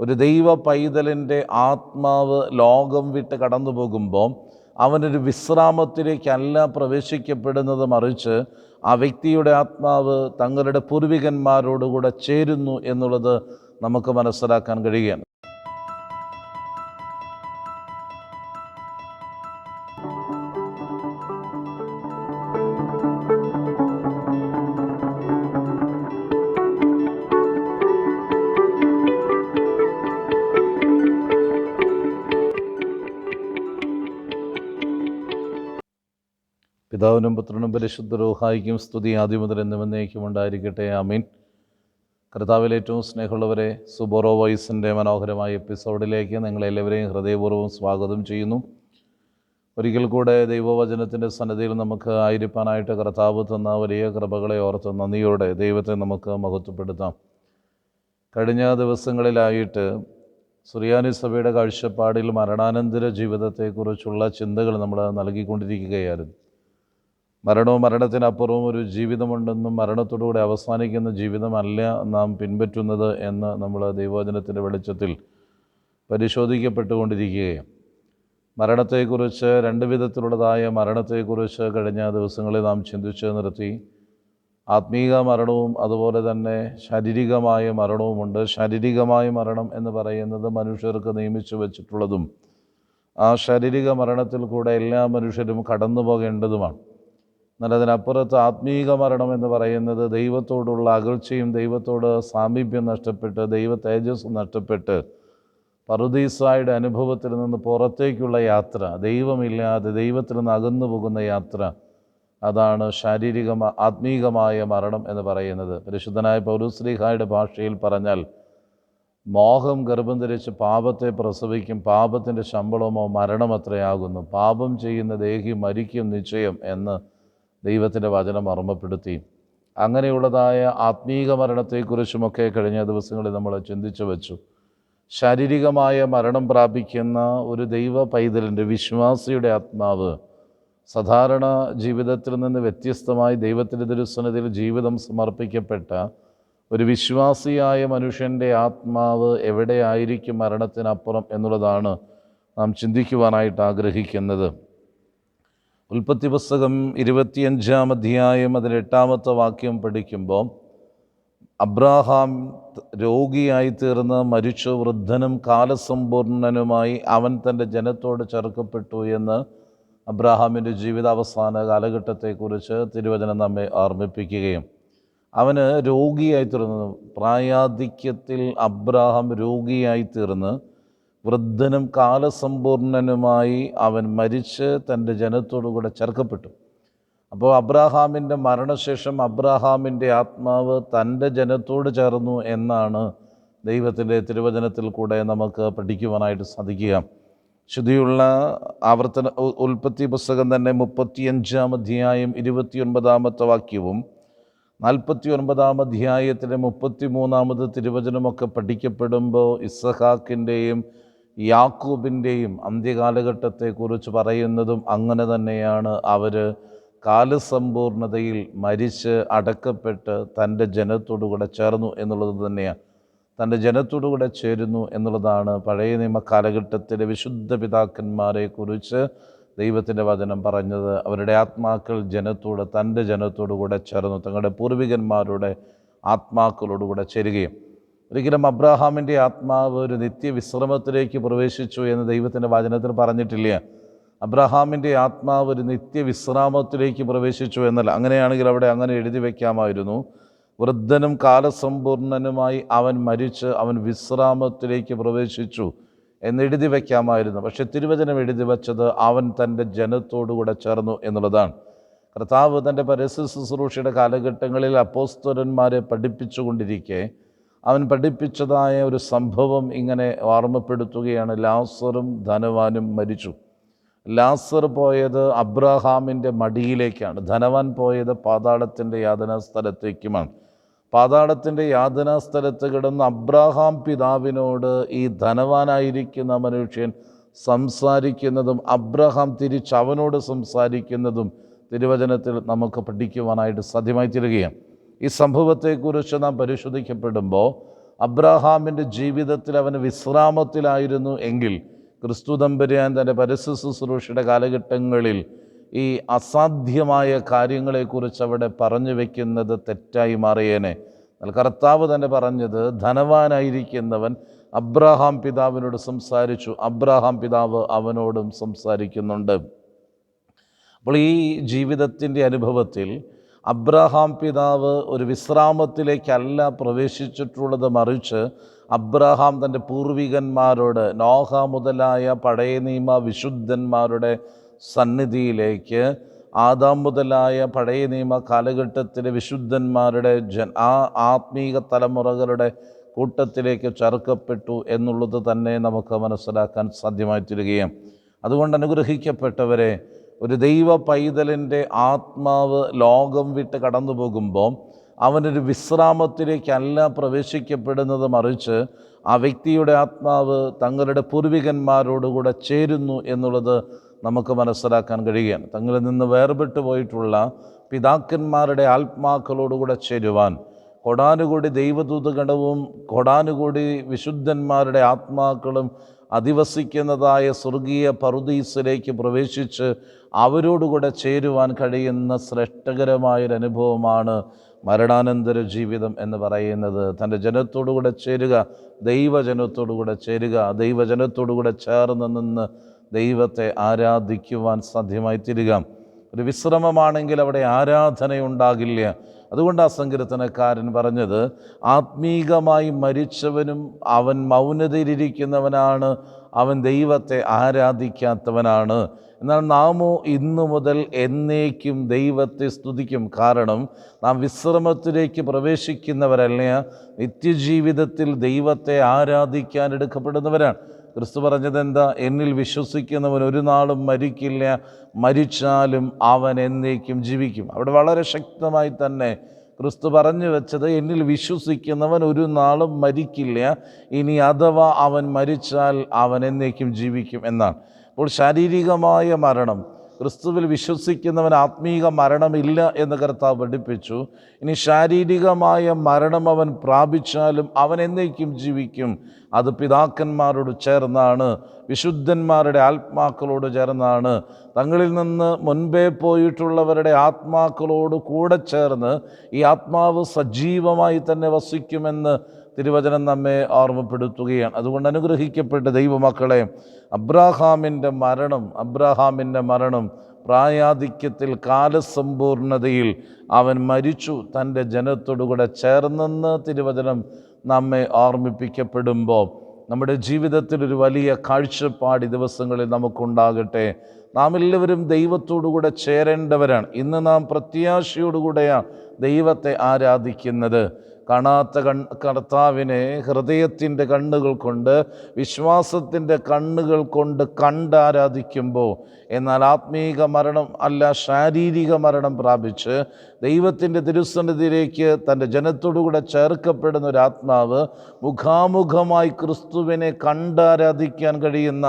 ഒരു ദൈവ പൈതലിന്റെ ആത്മാവ് ലോകം വിട്ട് കടന്നു പോകുമ്പോൾ അവനൊരു വിശ്രാമത്തിലേക്കല്ല പ്രവേശിക്കപ്പെടുന്നത് മറിച്ച് ആ വ്യക്തിയുടെ ആത്മാവ് തങ്ങളുടെ പൂർവികന്മാരോടുകൂടെ ചേരുന്നു എന്നുള്ളത് നമുക്ക് മനസ്സിലാക്കാൻ കഴിയുകയാണ്. പിതാവിനും പുത്രനും പരിശുദ്ധ റൂഹായിക്കും സ്തുതി ആദ്യമുതൽ എന്നുമെന്നേക്കും ഉണ്ടായിരിക്കട്ടെ. അമീൻ കർത്താവിൽ ഏറ്റവും സ്നേഹമുള്ളവരെ സുബോറോ വോയിസിന്റെ മനോഹരമായ എപ്പിസോഡിലേക്ക് നിങ്ങളെല്ലാവരെയും ഹൃദയപൂർവം സ്വാഗതം ചെയ്യുന്നു. ഒരിക്കൽ കൂടെ ദൈവവചനത്തിന്റെ സന്നദ്ധയിൽ നമുക്ക് ആയിരിപ്പാനായിട്ട് കർത്താവ് തന്ന വലിയ കൃപകളെ ഓർത്ത് നന്ദിയോടെ ദൈവത്തെ നമുക്ക് മഹത്വപ്പെടുത്താം. കഴിഞ്ഞ ദിവസങ്ങളിലായിട്ട് സുറിയാനി സഭയുടെ കാഴ്ചപ്പാടിൽ മരണാനന്തര ജീവിതത്തെക്കുറിച്ചുള്ള ചിന്തകൾ നമ്മൾ നൽകിക്കൊണ്ടിരിക്കുകയായിരുന്നു. മരണവും മരണത്തിനപ്പുറവും ഒരു ജീവിതമുണ്ടെന്നും മരണത്തോടുകൂടി അവസാനിക്കുന്ന ജീവിതമല്ല നാം പിൻപറ്റുന്നത് എന്ന് നമ്മൾ ദൈവവചനത്തിന്റെ വെളിച്ചത്തിൽ പരിശോധിക്കപ്പെട്ടുകൊണ്ടിരിക്കുകയാണ്. മരണത്തെക്കുറിച്ച് രണ്ട് വിധത്തിലുള്ളതായ മരണത്തെക്കുറിച്ച് കഴിഞ്ഞ ദിവസങ്ങളിൽ നാം ചിന്തിച്ച് നിർത്തി. ആത്മീക മരണവും അതുപോലെ തന്നെ ശാരീരികമായ മരണവുമുണ്ട്. ശാരീരികമായ മരണം എന്ന് പറയുന്നത് മനുഷ്യർക്ക് നിയമിച്ചു വച്ചിട്ടുള്ളതും ആ ശാരീരിക മരണത്തിൽ കൂടെ എല്ലാ മനുഷ്യരും കടന്നു പോകേണ്ടതുമാണ് എന്നാൽ ആത്മീക മരണം എന്ന് പറയുന്നത് ദൈവത്തോടുള്ള അകൽച്ചയും ദൈവത്തോട് സാമീപ്യം നഷ്ടപ്പെട്ട് ദൈവ തേജസ് നഷ്ടപ്പെട്ട് പറുദീസായുടെ അനുഭവത്തിൽ നിന്ന് പുറത്തേക്കുള്ള യാത്ര ദൈവമില്ലാതെ ദൈവത്തിൽ നിന്ന് അകന്നു പോകുന്ന യാത്ര അതാണ് ശാരീരിക ആത്മീകമായ മരണം എന്ന് പറയുന്നത്. പരിശുദ്ധനായ പൗരുശ്രീഹായുടെ ഭാഷയിൽ പറഞ്ഞാൽ മോഹം ഗർഭം ധരിച്ച് പാപത്തെ പ്രസവിക്കും പാപത്തിന്റെ ശമ്പളമോ മരണമത്രയാകുന്നു പാപം ചെയ്യുന്ന ദേഹി മരിക്കും നിശ്ചയം എന്ന് ദൈവത്തിന്റെ വചനം ഓർമ്മപ്പെടുത്തി അങ്ങനെയുള്ളതായ ആത്മീക മരണത്തെക്കുറിച്ചുമൊക്കെ കഴിഞ്ഞ ദിവസങ്ങളിൽ നമ്മൾ ചിന്തിച്ചു വെച്ചു. ശാരീരികമായ മരണം പ്രാപിക്കുന്ന ഒരു ദൈവ പൈതലിന്റെ വിശ്വാസിയുടെ ആത്മാവ് സാധാരണ ജീവിതത്തിൽ നിന്ന് വ്യത്യസ്തമായി ദൈവത്തിന്റെ ദുരുസനത്തിൽ ജീവിതം സമർപ്പിക്കപ്പെട്ട ഒരു വിശ്വാസിയായ മനുഷ്യന്റെ ആത്മാവ് എവിടെയായിരിക്കും മരണത്തിനപ്പുറം എന്നുള്ളതാണ് നാം ചിന്തിക്കുവാനായിട്ട് ആഗ്രഹിക്കുന്നത്. ഉൽപ്പത്തി പുസ്തകം ഇരുപത്തിയഞ്ചാം അധ്യായം അതിൽ എട്ടാമത്തെ വാക്യം പഠിക്കുമ്പോൾ അബ്രാഹാം രോഗിയായി തീർന്ന് മരിച്ചു വൃദ്ധനും കാലസമ്പൂർണനുമായി അവൻ തന്റെ ജനത്തോട് ചേർക്കപ്പെട്ടു എന്ന് അബ്രാഹാമിന്റെ ജീവിതാവസാന കാലഘട്ടത്തെക്കുറിച്ച് തിരുവചനം നമ്മെ ഓർമ്മിപ്പിക്കുകയും അവന് രോഗിയായി തീർന്നു. പ്രായാധിക്യത്തിൽ അബ്രാഹാം രോഗിയായി തീർന്ന് വൃദ്ധനും കാലസമ്പൂർണനുമായി അവൻ മരിച്ച് തന്റെ ജനത്തോടു കൂടെ ചേർക്കപ്പെട്ടു അപ്പോൾ അബ്രാഹാമിന്റെ മരണശേഷം അബ്രാഹാമിന്റെ ആത്മാവ് തന്റെ ജനത്തോട് ചേർന്നു എന്നാണ് ദൈവത്തിന്റെ തിരുവചനത്തിൽ കൂടെ നമുക്ക് പഠിക്കുവാനായിട്ട് സാധിക്കുക. ശുദ്ധിയുള്ള ആവർത്തന ഉൽപ്പത്തി പുസ്തകം തന്നെ മുപ്പത്തിയഞ്ചാം അധ്യായം ഇരുപത്തിയൊൻപതാമത്തെ വാക്യവും നാൽപ്പത്തി ഒൻപതാം അധ്യായത്തിലെ മുപ്പത്തി മൂന്നാമത് തിരുവചനമൊക്കെ പഠിക്കപ്പെടുമ്പോൾ ഇസഹാക്കിന്റെയും യാക്കൂബിന്റെയും അന്ത്യകാലഘട്ടത്തെക്കുറിച്ച് പറയുന്നതും അങ്ങനെ തന്നെയാണ്. അവർ കാലസമ്പൂർണതയിൽ മരിച്ച് അടക്കപ്പെട്ട് തന്റെ ജനത്തോടുകൂടെ ചേർന്നു എന്നുള്ളത് തന്നെയാണ്. തന്റെ ജനത്തോടുകൂടെ ചേരുന്നു എന്നുള്ളതാണ് പഴയ നിയമ കാലഘട്ടത്തിലെ വിശുദ്ധ പിതാക്കന്മാരെക്കുറിച്ച് ദൈവത്തിന്റെ വചനം പറഞ്ഞത്. അവരുടെ ആത്മാക്കൾ ജനത്തോട് തന്റെ ജനത്തോടുകൂടെ ചേർന്നു തങ്ങളുടെ പൂർവികന്മാരുടെ ആത്മാക്കളോടുകൂടെ ചേരുകയും ഒരിക്കലും അബ്രാഹാമിന്റെ ആത്മാവ് ഒരു നിത്യവിശ്രമത്തിലേക്ക് പ്രവേശിച്ചു എന്ന് ദൈവത്തിന്റെ വചനത്തിൽ പറഞ്ഞിട്ടില്ല. അബ്രഹാമിന്റെ ആത്മാവ് ഒരു നിത്യവിശ്രാമത്തിലേക്ക് പ്രവേശിച്ചു എന്നല്ല. അങ്ങനെയാണെങ്കിൽ അവിടെ അങ്ങനെ എഴുതി വയ്ക്കാമായിരുന്നു വൃദ്ധനും കാലസമ്പൂർണനുമായി അവൻ മരിച്ച് അവൻ വിശ്രാമത്തിലേക്ക് പ്രവേശിച്ചു എന്നെഴുതി വയ്ക്കാമായിരുന്നു പക്ഷെ തിരുവചനം എഴുതി വച്ചത് അവൻ തന്റെ ജനത്തോടുകൂടെ ചേർന്നു എന്നുള്ളതാണ്. കർത്താവ് തന്റെ പരസ്യ ശുശ്രൂഷയുടെ കാലഘട്ടങ്ങളിൽ അപ്പോസ്തരന്മാരെ പഠിപ്പിച്ചുകൊണ്ടിരിക്കെ അവൻ പഠിപ്പിച്ചതായ ഒരു സംഭവം ഇങ്ങനെ ഓർമ്മപ്പെടുത്തുകയാണ്. ലാസറും ധനവാനും മരിച്ചു. ലാസർ പോയത് അബ്രഹാമിന്റെ മടിയിലേക്കാണ്. ധനവാൻ പോയത് പാതാളത്തിന്റെ യാതനാ സ്ഥലത്തേക്കുമാണ് പാതാളത്തിന്റെ യാതനാ സ്ഥലത്ത് കിടന്ന് അബ്രാഹാം പിതാവിനോട് ഈ ധനവാനായിരിക്കുന്ന മനുഷ്യൻ സംസാരിക്കുന്നതും അബ്രഹാം തിരിച്ച് അവനോട് സംസാരിക്കുന്നതും തിരുവചനത്തിൽ നമുക്ക് പഠിക്കുവാനായിട്ട് സാധ്യമായി തീരുകയാണ് ഈ സംഭവത്തെക്കുറിച്ച് നാം പരിശോധിക്കപ്പെടുമ്പോൾ അബ്രഹാമിന്റെ ജീവിതത്തിൽ അവന് വിശ്രാമത്തിലായിരുന്നു എങ്കിൽ ക്രിസ്തു തമ്പുരാൻ തന്റെ പരസ്യ ശുശ്രൂഷയുടെ കാലഘട്ടങ്ങളിൽ ഈ അസാധ്യമായ കാര്യങ്ങളെക്കുറിച്ച് അവിടെ പറഞ്ഞു വെക്കുന്നത് തെറ്റായി മാറിയേനെ. എന്നാൽ കർത്താവ് തന്നെ പറഞ്ഞത് ധനവാനായിരിക്കുന്നവൻ അബ്രഹാം പിതാവിനോട് സംസാരിച്ചു. അബ്രഹാം പിതാവ് അവനോടും സംസാരിക്കുന്നുണ്ട്. അപ്പോൾ ഈ ജീവിതത്തിന്റെ അനുഭവത്തിൽ അബ്രഹാം പിതാവ് ഒരു വിശ്രാമത്തിലേക്കല്ല പ്രവേശിച്ചിട്ടുള്ളത് മറിച്ച് അബ്രഹാം തന്റെ പൂർവികന്മാരോട് നോഹ മുതലായ പഴയ നിയമ വിശുദ്ധന്മാരുടെ സന്നിധിയിലേക്ക് ആദാം മുതലായ പഴയ നിയമ കാലഘട്ടത്തിലെ വിശുദ്ധന്മാരുടെ ജൻ ആ ആത്മീക തലമുറകളുടെ കൂട്ടത്തിലേക്ക് ചേർക്കപ്പെട്ടു എന്നുള്ളത് തന്നെ നമുക്ക് മനസ്സിലാക്കാൻ സാധ്യമായി തീരുകയും അതുകൊണ്ട് അനുഗ്രഹിക്കപ്പെട്ടവരെ ഒരു ദൈവ പൈതലിന്റെ ആത്മാവ് ലോകം വിട്ട് കടന്നു പോകുമ്പോൾ അവനൊരു വിശ്രാമത്തിലേക്കല്ല പ്രവേശിക്കപ്പെടുന്നത് മറിച്ച് ആ വ്യക്തിയുടെ ആത്മാവ് തങ്ങളുടെ പൂർവികന്മാരോടുകൂടെ ചേരുന്നു എന്നുള്ളത് നമുക്ക് മനസ്സിലാക്കാൻ കഴിയുകയാണ്. തങ്ങളിൽ നിന്ന് വേർപെട്ടു പോയിട്ടുള്ള പിതാക്കന്മാരുടെ ആത്മാക്കളോടുകൂടെ ചേരുവാൻ കൊടാനുകൂടി ദൈവദൂതഗണവും കൊടാനുകൂടി വിശുദ്ധന്മാരുടെ ആത്മാക്കളും അധിവസിക്കുന്നതായ സ്വർഗീയ പറുദീസിലേക്ക് പ്രവേശിച്ച് അവരോടുകൂടെ ചേരുവാൻ കഴിയുന്ന ശ്രേഷ്ഠകരമായൊരു അനുഭവമാണ് മരണാനന്തര ജീവിതം എന്ന് പറയുന്നത്. തന്റെ ജനത്തോടുകൂടെ ചേരുക ദൈവജനത്തോടുകൂടെ ചേരുക ദൈവജനത്തോടുകൂടെ ചേർന്ന് നിന്ന് ദൈവത്തെ ആരാധിക്കുവാൻ സാധ്യമായി തീരുക. ഒരു വിശ്രമമാണെങ്കിൽ അവിടെ ആരാധനയുണ്ടാകില്ല. അതുകൊണ്ട് ആ സങ്കീർത്തനക്കാരൻ പറഞ്ഞത് ആത്മീകമായി മരിച്ചവനും അവൻ മൗനതയിലിരിക്കുന്നവനാണ് അവൻ ദൈവത്തെ ആരാധിക്കാത്തവനാണ്. എന്നാൽ നാമോ ഇന്നു മുതൽ എന്നേക്കും ദൈവത്തെ സ്തുതിക്കും. കാരണം നാം വിശ്രമത്തിലേക്ക് പ്രവേശിക്കുന്നവരല്ല? നിത്യജീവിതത്തിൽ ദൈവത്തെ ആരാധിക്കാൻ എടുക്കപ്പെടുന്നവരാണ്. ക്രിസ്തു പറഞ്ഞത് എന്താ? എന്നിൽ വിശ്വസിക്കുന്നവൻ ഒരു നാളും മരിക്കില്ല. മരിച്ചാലും അവൻ എന്നേക്കും ജീവിക്കും. അവിടെ വളരെ ശക്തമായി തന്നെ ക്രിസ്തു പറഞ്ഞു വെച്ചത് എന്നിൽ വിശ്വസിക്കുന്നവൻ ഒരു നാളും മരിക്കില്ല. ഇനി അഥവാ അവൻ മരിച്ചാൽ അവൻ എന്നേക്കും ജീവിക്കും എന്നാണ്. അപ്പോൾ ശാരീരികമായ മരണം ക്രിസ്തുവിൽ വിശ്വസിക്കുന്നവൻ ആത്മീക മരണമില്ല എന്ന് കർത്താവ് പഠിപ്പിച്ചു. ഇനി ശാരീരികമായ മരണം അവൻ പ്രാപിച്ചാലും അവൻ എന്നേക്കും ജീവിക്കും. അത് പിതാക്കന്മാരോട് ചേർന്നാണ് വിശുദ്ധന്മാരുടെ ആത്മാക്കളോട് ചേർന്നാണ്. തങ്ങളിൽ നിന്ന് മുൻപേ പോയിട്ടുള്ളവരുടെ ആത്മാക്കളോട് കൂടെ ചേർന്ന് ഈ ആത്മാവ് സജീവമായി തന്നെ വസിക്കുമെന്ന് തിരുവചനം നമ്മെ ഓർമ്മപ്പെടുത്തുകയാണ്. അതുകൊണ്ട് അനുഗ്രഹിക്കപ്പെട്ട ദൈവമക്കളെ അബ്രാഹാമിന്റെ മരണം അബ്രാഹാമിന്റെ മരണം പ്രായാധിക്യത്തിൽ കാലസമ്പൂർണതയിൽ അവൻ മരിച്ചു. തന്റെ ജനത്തോടുകൂടെ ചേർന്നെന്ന് തിരുവചനം നമ്മെ ഓർമ്മിപ്പിക്കപ്പെടുമ്പോൾ നമ്മുടെ ജീവിതത്തിൽ ഒരു വലിയ കാഴ്ചപ്പാട് ദിവസങ്ങളിൽ നമുക്കുണ്ടാകട്ടെ. നാം എല്ലാവരും ദൈവത്തോടുകൂടെ ചേരേണ്ടവരാണ്. ഇന്ന് നാം പ്രത്യാശയോടുകൂടെയാണ് ദൈവത്തെ ആരാധിക്കുന്നത്. കാണാത്ത കൺ കർത്താവിനെ ഹൃദയത്തിന്റെ കണ്ണുകൾ കൊണ്ട് വിശ്വാസത്തിന്റെ കണ്ണുകൾ കൊണ്ട് കണ്ടാരാധിക്കുമ്പോൾ എന്നാൽ ആത്മീക മരണം അല്ല ശാരീരിക മരണം പ്രാപിച്ച് ദൈവത്തിന്റെ തിരുസന്നിധിയിലേക്ക് തന്റെ ജനത്തോടുകൂടെ ചേർക്കപ്പെടുന്ന ഒരു ആത്മാവ് മുഖാമുഖമായി ക്രിസ്തുവിനെ കണ്ടാരാധിക്കാൻ കഴിയുന്ന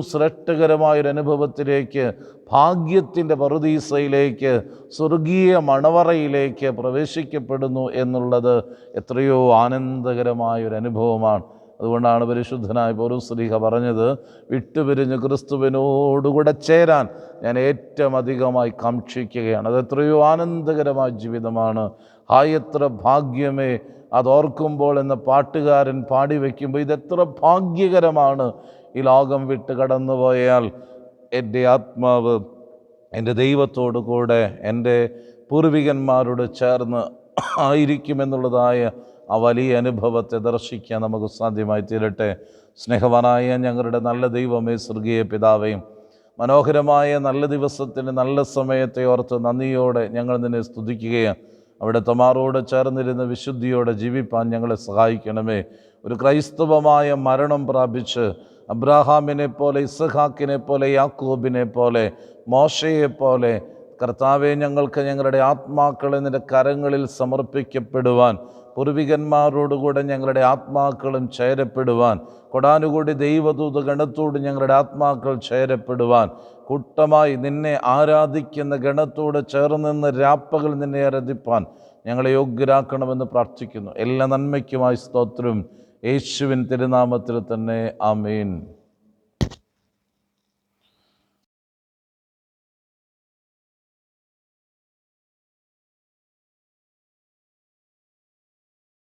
ശ്രേഷ്ഠകരമായൊരു അനുഭവത്തിലേക്ക് ഭാഗ്യത്തിന്റെ പറുദീസയിലേക്ക് സ്വർഗീയ മണവറയിലേക്ക് പ്രവേശിക്കപ്പെടുന്നു എന്നുള്ളത് എത്രയോ ആനന്ദകരമായൊരു അനുഭവമാണ് അതുകൊണ്ടാണ് പരിശുദ്ധനായ പൗരസ്ലിഹ പറഞ്ഞത് വിട്ടുപിരിഞ്ഞ് ക്രിസ്തുവിനോടുകൂടെ ചേരാൻ ഞാൻ ഏറ്റവും അധികമായി കാക്ഷിക്കുകയാണ്. അത് എത്രയോ ആനന്ദകരമായ ജീവിതമാണ്. ആയത്ര ഭാഗ്യമേ അതോർക്കുമ്പോൾ എന്ന പാട്ടുകാരൻ പാടി വയ്ക്കുമ്പോൾ ഇതെത്ര ഭാഗ്യകരമാണ്. ഈ ലോകം വിട്ട് കടന്നുപോയാൽ എന്റെ ആത്മാവ് എന്റെ ദൈവത്തോടു കൂടെ എന്റെ പൂർവികന്മാരോട് ചേർന്ന് ആയിരിക്കുമെന്നുള്ളതായ ആ വലിയ അനുഭവത്തെ ദർശിക്കാൻ നമുക്ക് സാധ്യമായി തീരട്ടെ. സ്നേഹവാനായ ഞങ്ങളുടെ നല്ല ദൈവമേ സ്വർഗീയ പിതാവേയും മനോഹരമായ നല്ല ദിവസത്തിന് നല്ല സമയത്തെ ഓർത്ത് നന്ദിയോടെ ഞങ്ങൾ നിന്നെ സ്തുതിക്കുകയാണ്. അവിടെ തമാറോട് ചേർന്നിരുന്ന വിശുദ്ധിയോടെ ജീവിപ്പാൻ ഞങ്ങളെ സഹായിക്കണമേ. ഒരു ക്രൈസ്തവമായ മരണം പ്രാപിച്ച് അബ്രാഹാമിനെ പോലെ ഇസഹാക്കിനെ പോലെ യാക്കൂബിനെ പോലെ മോശയെ പോലെ കർത്താവെ ഞങ്ങൾക്ക് ഞങ്ങളുടെ ആത്മാക്കളെ നിന്റെ കരങ്ങളിൽ സമർപ്പിക്കപ്പെടുവാൻ പൂർവികന്മാരോടുകൂടെ ഞങ്ങളുടെ ആത്മാക്കളും ചേരപ്പെടുവാൻ. കൊടാനുകൂടി ദൈവദൂത ഗണത്തോട് ഞങ്ങളുടെ ആത്മാക്കൾ ചേരപ്പെടുവാൻ. കൂട്ടമായി നിന്നെ ആരാധിക്കുന്ന ഗണത്തോട് ചേർന്ന് നിന്ന് രാപ്പകൽ നിന്നെ ആരാധിപ്പാൻ. ഞങ്ങളെ യോഗ്യരാക്കണമെന്ന് പ്രാർത്ഥിക്കുന്നു. എല്ലാ നന്മയ്ക്കുമായി സ്തോത്രം. യേശുവിൻ തിരുനാമത്തിൽ തന്നെ. ആമേൻ.